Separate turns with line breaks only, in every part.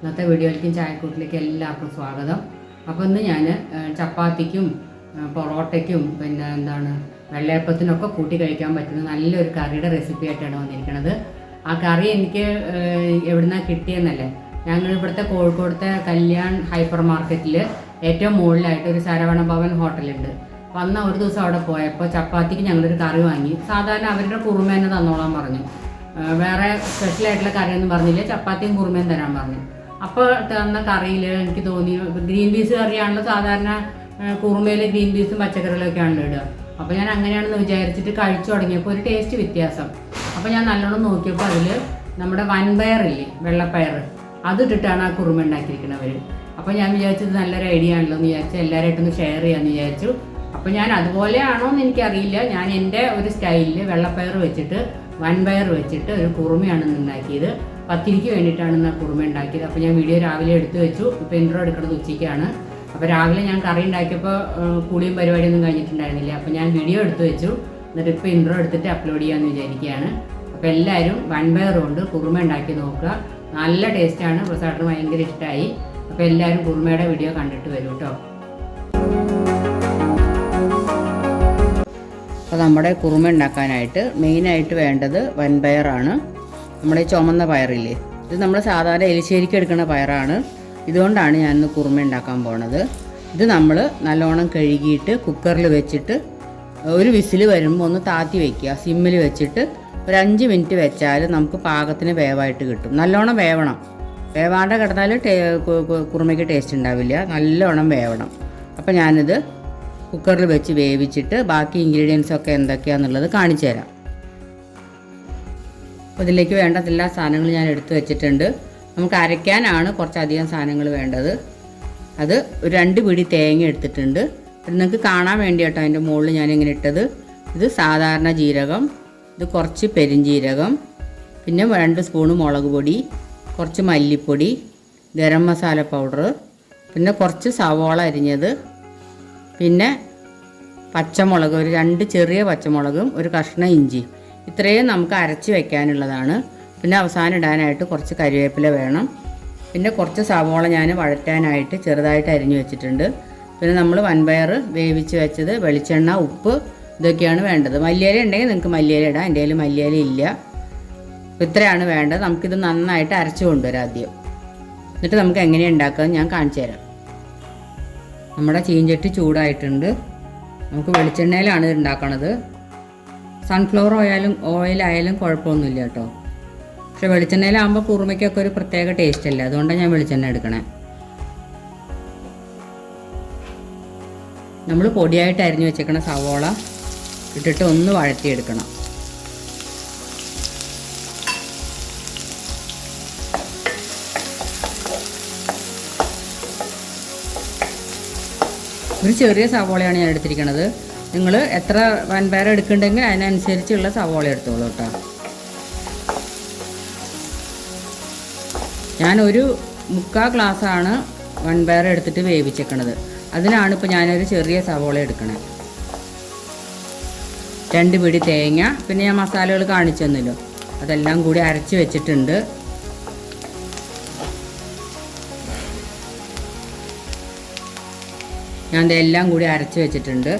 ഇന്നത്തെ വീഡിയോയിലേക്കും ചായക്കൂട്ടിലേക്കും എല്ലാവർക്കും സ്വാഗതം. അപ്പോൾ ഇന്ന് ഞാൻ ചപ്പാത്തിക്കും പൊറോട്ടയ്ക്കും പിന്നെ എന്താണ് വെള്ളയപ്പത്തിനൊക്കെ കൂട്ടി കഴിക്കാൻ പറ്റുന്ന നല്ലൊരു കറിയുടെ റെസിപ്പി ആയിട്ടാണ് വന്നിരിക്കുന്നത് ആ കറി എനിക്ക് എവിടുന്നാ കിട്ടിയെന്നല്ലേ? ഞങ്ങൾ ഇവിടുത്തെ കോഴിക്കോടത്തെ കല്യാൺ ഹൈപ്പർ മാർക്കറ്റിൽ ഏറ്റവും മുകളിലായിട്ട് ഒരു ശരവണ ഭവൻ ഹോട്ടലുണ്ട്. വന്ന ഒരു ദിവസം അവിടെ പോയപ്പോൾ ചപ്പാത്തിക്ക് ഞങ്ങളൊരു കറി വാങ്ങി. സാധാരണ അവരുടെ കുറുമേനെ തന്നെ തന്നോളാൻ പറഞ്ഞു. വേറെ സ്പെഷ്യലായിട്ടുള്ള കറിയൊന്നും പറഞ്ഞില്ല. ചപ്പാത്തിയും കുറുമയും തരാൻ പറഞ്ഞു. അപ്പോൾ തന്ന കറിയിൽ എനിക്ക് തോന്നി ഗ്രീൻ പീസ് കറിയാണല്ലോ സാധാരണ കുറുമയിൽ ഗ്രീൻ പീസും പച്ചക്കറികളൊക്കെ ആണല്ലോ ഇടുക. അപ്പോൾ ഞാൻ അങ്ങനെയാണെന്ന് വിചാരിച്ചിട്ട് കഴിച്ചു തുടങ്ങിയപ്പോൾ ഒരു ടേസ്റ്റ് വ്യത്യാസം. അപ്പോൾ ഞാൻ നല്ലോണം നോക്കിയപ്പോൾ അതിൽ നമ്മുടെ വൻപയറില്ലേ വെള്ളപ്പയർ അതിട്ടിട്ടാണ് ആ കുറുമ ഉണ്ടാക്കിയിരിക്കുന്നവർ അപ്പോൾ ഞാൻ വിചാരിച്ചത് നല്ലൊരു ഐഡിയ ആണല്ലോ എന്ന് വിചാരിച്ചു എല്ലാവരായിട്ടൊന്ന് ഷെയർ ചെയ്യാമെന്ന് വിചാരിച്ചു. അപ്പോൾ ഞാൻ അതുപോലെയാണോ എന്ന് എനിക്കറിയില്ല. ഞാൻ എന്റെ ഒരു സ്റ്റൈലിൽ വെള്ളപ്പയർ വെച്ചിട്ട് വൻപയർ വെച്ചിട്ട് ഒരു കുറുമയാണ് ഉണ്ടാക്കിയത്. പത്തിരിക്ക് വേണ്ടിയിട്ടാണ് ഇന്ന് കുറുമ ഉണ്ടാക്കിയത്. അപ്പോൾ ഞാൻ വീഡിയോ രാവിലെ എടുത്തു വെച്ചു. ഇപ്പോൾ ഇൻട്രോ എടുക്കുന്നത് ഉച്ചയ്ക്കാണ്. അപ്പോൾ രാവിലെ ഞാൻ കറി ഉണ്ടാക്കിയപ്പോൾ കൂടിയും പരിപാടിയൊന്നും കഴിഞ്ഞിട്ടുണ്ടായിരുന്നില്ല. അപ്പോൾ ഞാൻ വീഡിയോ എടുത്തു വെച്ചു. എന്നിട്ട് ഇപ്പോൾ ഇൻട്രോ എടുത്തിട്ട് അപ്ലോഡ് ചെയ്യാമെന്ന് വിചാരിക്കുകയാണ്. അപ്പോൾ എല്ലാവരും വൺ ബൈ കൊണ്ട് കുറുമ ഉണ്ടാക്കി നോക്കുക. നല്ല ടേസ്റ്റാണ് പ്രസാദിന് ഭയങ്കര ഇഷ്ടമായി. അപ്പോൾ എല്ലാവരും കുറുമയുടെ വീഡിയോ കണ്ടിട്ട് വരും കേട്ടോ. അപ്പോൾ നമ്മുടെ കുറുമ ഉണ്ടാക്കാനായിട്ട് മെയിനായിട്ട് വേണ്ടത് വൻപയറാണ് നമ്മുടെ ഈ ചുമന്ന പയറില്ലേ? ഇത് നമ്മൾ സാധാരണ എലിശ്ശേരിക്ക് എടുക്കുന്ന പയറാണ്. ഇതുകൊണ്ടാണ് ഞാൻ ഇന്ന് കുറുമ ഉണ്ടാക്കാൻ പോണത്. ഇത് നമ്മൾ നല്ലോണം കഴുകിയിട്ട് കുക്കറിൽ വെച്ചിട്ട് ഒരു വിസിൽ വരുമ്പോൾ ഒന്ന് താത്തി വെക്കുക. സിമ്മിൽ വെച്ചിട്ട് ഒരു അഞ്ച് മിനിറ്റ് വെച്ചാൽ നമുക്ക് പാകത്തിന് വേവായിട്ട് കിട്ടും. നല്ലോണം വേവണം. വേവാണ്ട് കിടന്നാൽ ടേ കുറുമയ്ക്ക് ടേസ്റ്റ് ഉണ്ടാവില്ല. നല്ലോണം വേവണം. അപ്പോൾ ഞാനിത് കുക്കറിൽ വെച്ച് വേവിച്ചിട്ട് ബാക്കി ഇൻഗ്രീഡിയൻസ് ഒക്കെ എന്തൊക്കെയാണെന്നുള്ളത് കാണിച്ചു തരാം അപ്പോൾ ഇതിലേക്ക് വേണ്ട എല്ലാ സാധനങ്ങളും ഞാൻ എടുത്തു വെച്ചിട്ടുണ്ട്. നമുക്ക് അരയ്ക്കാനാണ് കുറച്ചധികം സാധനങ്ങൾ വേണ്ടത്. അത് ഒരു രണ്ട് പിടി തേങ്ങ എടുത്തിട്ടുണ്ട്. നിങ്ങൾക്ക് കാണാൻ വേണ്ടി കേട്ടോ അതിന്റെ മുകളിൽ ഞാൻ ഇങ്ങനെ ഇട്ടത്. ഇത് സാധാരണ ജീരകം ഇത് കുറച്ച് പെരിഞ്ജീരകം പിന്നെ രണ്ട് സ്പൂണ് മുളക് പൊടി കുറച്ച് മല്ലിപ്പൊടി ഗരം മസാല പൗഡർ പിന്നെ കുറച്ച് സവോള അരിഞ്ഞത് പിന്നെ പച്ചമുളക് ഒരു രണ്ട് ചെറിയ പച്ചമുളകും ഒരു കഷ്ണം ഇഞ്ചി ഇത്രയും നമുക്ക് അരച്ച് വയ്ക്കാനുള്ളതാണ് പിന്നെ അവസാനം ഇടാനായിട്ട് കുറച്ച് കരിവേപ്പില വേണം. പിന്നെ കുറച്ച് സവോള ഞാൻ വഴറ്റാനായിട്ട് ചെറുതായിട്ട് അരിഞ്ഞു വെച്ചിട്ടുണ്ട്. പിന്നെ നമ്മൾ വൻപയർ വേവിച്ച് വെച്ചത് വെളിച്ചെണ്ണ ഉപ്പ് ഇതൊക്കെയാണ് വേണ്ടത്. മല്ലിയില ഉണ്ടെങ്കിൽ നിങ്ങൾക്ക് മല്ലിയില ഇടാം. എന്റെ കയ്യിൽ മല്ലിയില ഇല്ല. ഇത്രയാണ് വേണ്ടത്. നമുക്കിത് നന്നായിട്ട് അരച്ച് കൊണ്ടുവരാം ആദ്യം. എന്നിട്ട് നമുക്ക് എങ്ങനെയാണ് ഉണ്ടാക്കുക ഞാൻ കാണിച്ചു തരാം. നമ്മുടെ ചീഞ്ചട്ടി ചൂടായിട്ടുണ്ട്. നമുക്ക് വെളിച്ചെണ്ണയിലാണ് ഇത് ഉണ്ടാക്കണത്. സൺഫ്ലവർ ഓയിലും ഓയിലായാലും കുഴപ്പമൊന്നുമില്ല കേട്ടോ. പക്ഷെ വെളിച്ചെണ്ണയിലാകുമ്പോൾ കുറുമയ്ക്കൊക്കെ ഒരു പ്രത്യേക ടേസ്റ്റ് അല്ലേ? അതുകൊണ്ടാണ് ഞാൻ വെളിച്ചെണ്ണ എടുക്കണേ. നമ്മൾ പൊടിയായിട്ട് അരിഞ്ഞു വെച്ചേക്കണ സവോള ഇട്ടിട്ട് ഒന്ന് വഴറ്റിയെടുക്കണം. ഒരു ചെറിയ സവോളയാണ് ഞാൻ എടുത്തിരിക്കുന്നത് നിങ്ങൾ എത്ര വൻപയർ എടുക്കുന്നുണ്ടെങ്കിൽ അതിനനുസരിച്ചുള്ള സവോള എടുത്തോളൂ കേട്ടോ. ഞാനൊരു മുക്കാ ഗ്ലാസ്സാണ് വൻപയർ എടുത്തിട്ട് വേവിച്ചേക്കണത്. അതിനാണ് ഇപ്പോൾ ഞാനൊരു ചെറിയ സവോള എടുക്കണേ. രണ്ട് പിടി തേങ്ങ പിന്നെ ഞാൻ മസാലകൾ കാണിച്ചു തന്നല്ലോ അതെല്ലാം കൂടി അരച്ച് വെച്ചിട്ടുണ്ട്. ഞാൻ ഇതെല്ലാം കൂടി അരച്ച് വെച്ചിട്ടുണ്ട്.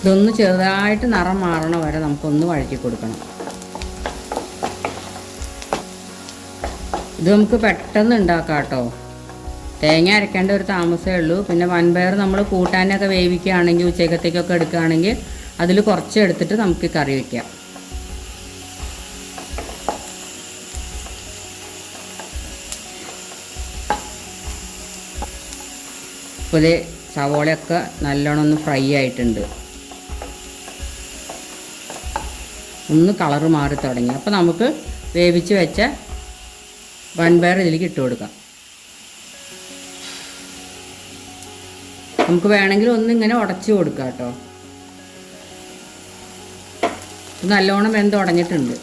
ഇതൊന്ന് ചെറുതായിട്ട് നിറം മാറണ വരെ നമുക്കൊന്ന് വഴറ്റി കൊടുക്കണം. ഇത് നമുക്ക് പെട്ടെന്ന് ഉണ്ടാക്കാം കേട്ടോ തേങ്ങ അരക്കേണ്ട ഒരു താമസമേ ഉള്ളൂ. പിന്നെ വൻപയർ നമ്മൾ കൂട്ടാനൊക്കെ വേവിക്കുകയാണെങ്കിൽ ഉച്ചക്കത്തേക്കൊക്കെ എടുക്കുകയാണെങ്കിൽ അതിൽ കുറച്ച് എടുത്തിട്ട് നമുക്ക് കറി വയ്ക്കാം ഇപ്പോൾ സവോളയൊക്കെ നല്ലോണം ഒന്ന് ഫ്രൈ ആയിട്ടുണ്ട്. ഒന്ന് കളറ് മാറി തുടങ്ങി. അപ്പോൾ നമുക്ക് വേവിച്ച് വെച്ച വൺപയർ ഇതിലേക്ക് ഇട്ട് കൊടുക്കാം. നമുക്ക് വേണമെങ്കിൽ ഒന്നിങ്ങനെ ഉടച്ച് കൊടുക്കാം കേട്ടോ. നല്ലോണം വെന്ത് ഉടഞ്ഞിട്ടുണ്ട്.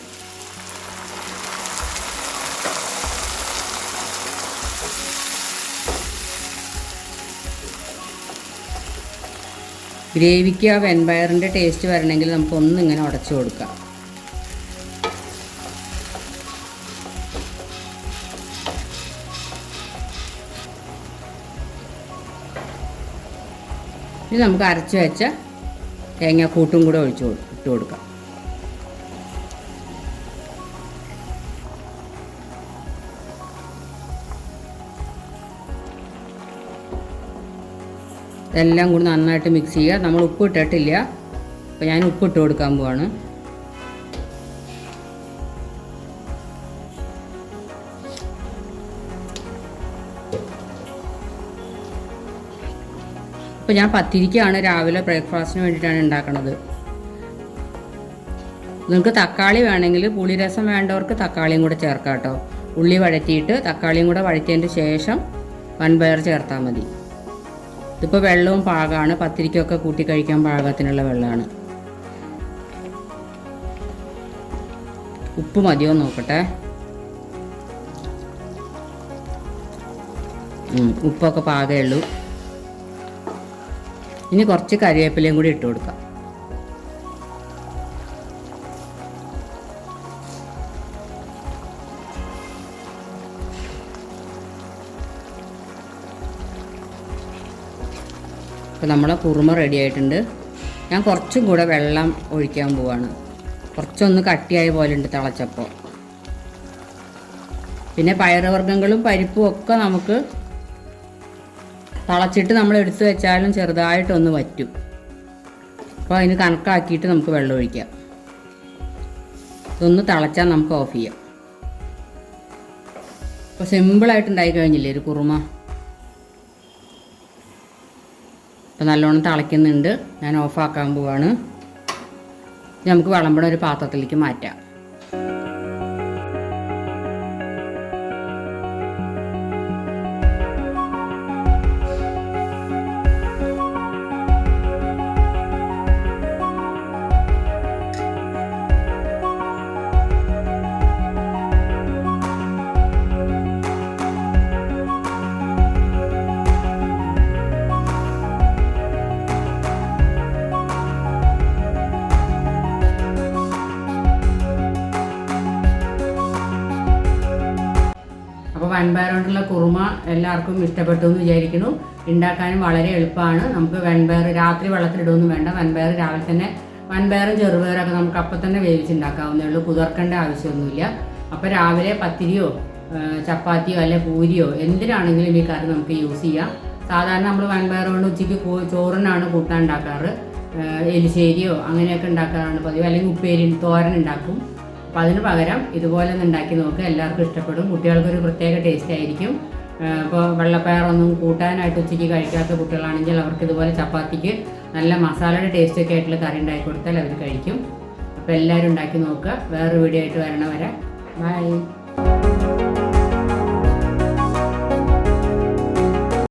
ഗ്രേവിക്ക് ആ വെൻപയറിന്റെ ടേസ്റ്റ് വരണമെങ്കിൽ നമുക്ക് ഒന്നിങ്ങനെ ഉടച്ചു കൊടുക്കാം. ഇനി നമുക്ക് അരച്ച് വെച്ച തേങ്ങാക്കൂട്ടും കൂടെ ഒഴിച്ച് ഇട്ട് കൊടുക്കാം. ഇതെല്ലാം കൂടി നന്നായിട്ട് മിക്സ് ചെയ്യുക. നമ്മൾ ഉപ്പ് ഇട്ടിട്ടില്ല. അപ്പോൾ ഞാൻ ഉപ്പ് ഇട്ട് കൊടുക്കാൻ പോവാണ്. അപ്പോൾ ഞാൻ പത്തിരിക്കാണ് രാവിലെ ബ്രേക്ക്ഫാസ്റ്റിന് വേണ്ടിയിട്ടാണ് ഉണ്ടാക്കുന്നത് നിങ്ങൾക്ക് തക്കാളി വേണമെങ്കിൽ പുളിരസം വേണ്ടവർക്ക് തക്കാളിയും കൂടെ ചേർക്കാം കേട്ടോ. ഉള്ളി വഴറ്റിയിട്ട് തക്കാളിയും കൂടെ വഴറ്റിയതിന്റെ ശേഷം വൻപയർ ചേർത്താൽ മതി. ഇതിപ്പോൾ വെള്ളവും പാകമാണ് പത്തിരിക്കൊക്കെ കൂട്ടി കഴിക്കാൻ പാകത്തിനുള്ള വെള്ളമാണ്. ഉപ്പ് മതിയോ നോക്കട്ടെ. ഉപ്പൊക്കെ പാകമേ ഉള്ളൂ. ഇനി കുറച്ച് കറിവേപ്പിലയും കൂടി ഇട്ട് കൊടുക്കാം. അപ്പോൾ നമ്മളെ കുറുമ റെഡി ആയിട്ടുണ്ട്. ഞാൻ കുറച്ചും കൂടെ വെള്ളം ഒഴിക്കാൻ പോവാണ്. കുറച്ചൊന്ന് കട്ടിയായ പോലെ ഉണ്ട് തിളച്ചപ്പോൾ. പിന്നെ പയറുവർഗങ്ങളും പരിപ്പും ഒക്കെ നമുക്ക് തിളച്ചിട്ട് നമ്മൾ എടുത്തു വെച്ചാലും ചെറുതായിട്ടൊന്ന് വറ്റും. അപ്പോൾ അതിന് കണക്കാക്കിയിട്ട് നമുക്ക് വെള്ളം ഒഴിക്കാം. ഇതൊന്ന് തിളച്ചാൽ നമുക്ക് ഓഫ് ചെയ്യാം. അപ്പോൾ സിമ്പിളായിട്ട് ഉണ്ടായി കഴിഞ്ഞില്ലേ ഒരു കുറുമ? അപ്പോൾ നല്ലോണം തിളയ്ക്കുന്നുണ്ട്. ഞാൻ ഓഫാക്കാൻ പോവാണ്. നമുക്ക് വിളമ്പണ ഒരു പാത്രത്തിലേക്ക് മാറ്റാം. അപ്പോൾ വൻപയർ കൊണ്ടുള്ള കുറുമ എല്ലാവർക്കും ഇഷ്ടപ്പെട്ടു എന്ന് വിചാരിക്കുന്നു. ഉണ്ടാക്കാനും വളരെ എളുപ്പമാണ് നമുക്ക് വെൺപയർ രാത്രി വെള്ളത്തിലിടുകയൊന്നും വേണ്ട. വെൺപയർ രാവിലെ തന്നെ വൻപയറും ചെറുപയറൊക്കെ നമുക്ക് അപ്പം തന്നെ വേവിച്ചുണ്ടാക്കാവുന്നേ ഉള്ളൂ. കുതിർക്കേണ്ട ആവശ്യമൊന്നുമില്ല. അപ്പോൾ രാവിലെ പത്തിരിയോ ചപ്പാത്തിയോ അല്ലെ പൂരിയോ എന്തിനാണെങ്കിലും ഈ കറി നമുക്ക് യൂസ് ചെയ്യാം. സാധാരണ നമ്മൾ വൻപയർ കൊണ്ട് ഉച്ചയ്ക്ക് ചോറിനാണ് കൂട്ടാൻ ഉണ്ടാക്കാറ് എലിശ്ശേരിയോ അങ്ങനെയൊക്കെ ഉണ്ടാക്കാറാണ് പതിവ്. അല്ലെങ്കിൽ ഉപ്പേരി തോരൻ ഉണ്ടാക്കും അപ്പോൾ അതിന് പകരം ഇതുപോലെ ഒന്ന് ഉണ്ടാക്കി നോക്കുക എല്ലാവർക്കും ഇഷ്ടപ്പെടും. കുട്ടികൾക്കൊരു പ്രത്യേക ടേസ്റ്റ് ആയിരിക്കും. ഇപ്പോൾ വെള്ളപ്പയറൊന്നും കൂട്ടാനായിട്ട് ഉച്ചയ്ക്ക് കഴിക്കാത്ത കുട്ടികളാണെങ്കിൽ അവർക്ക് ഇതുപോലെ ചപ്പാത്തിക്ക് നല്ല മസാലയുടെ ടേസ്റ്റ് ഒക്കെ ആയിട്ടുള്ള കറി ഉണ്ടാക്കി കൊടുത്താൽ അവർ കഴിക്കും. അപ്പോൾ എല്ലാവരും ഉണ്ടാക്കി നോക്കുക. വേറൊരു വീഡിയോ ആയിട്ട് വരണ വരെ. ബൈ